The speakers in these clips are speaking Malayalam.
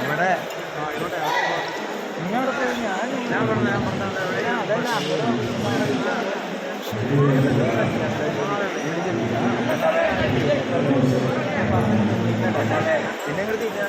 അവിടെ നിങ്ങളുടെ ഞാൻ ഞാൻ പറഞ്ഞു ഞാൻ പറഞ്ഞു അതല്ല പിന്നെ ഞാൻ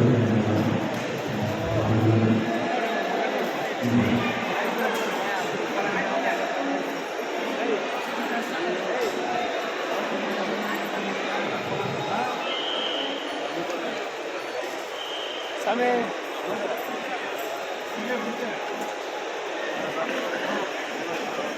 আমি Thank you.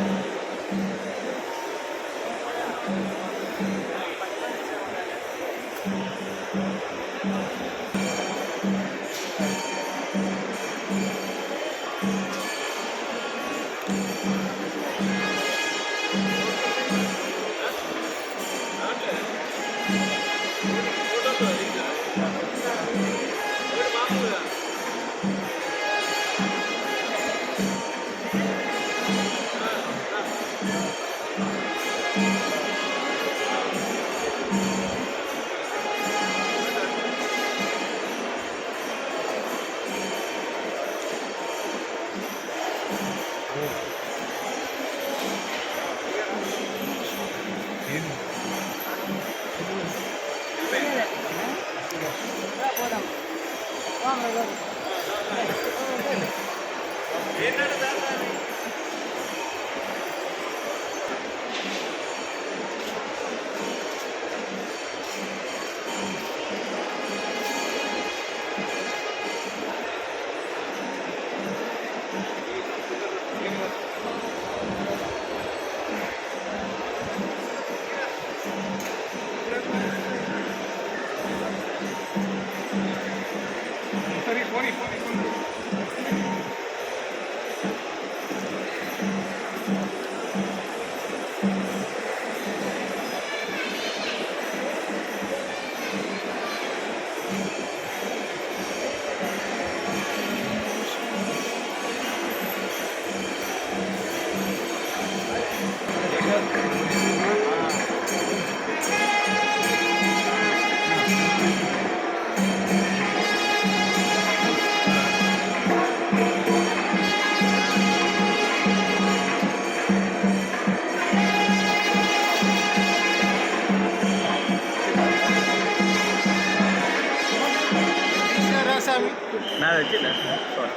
Amen. ఏంటంటే Nerede ki ne? Sor.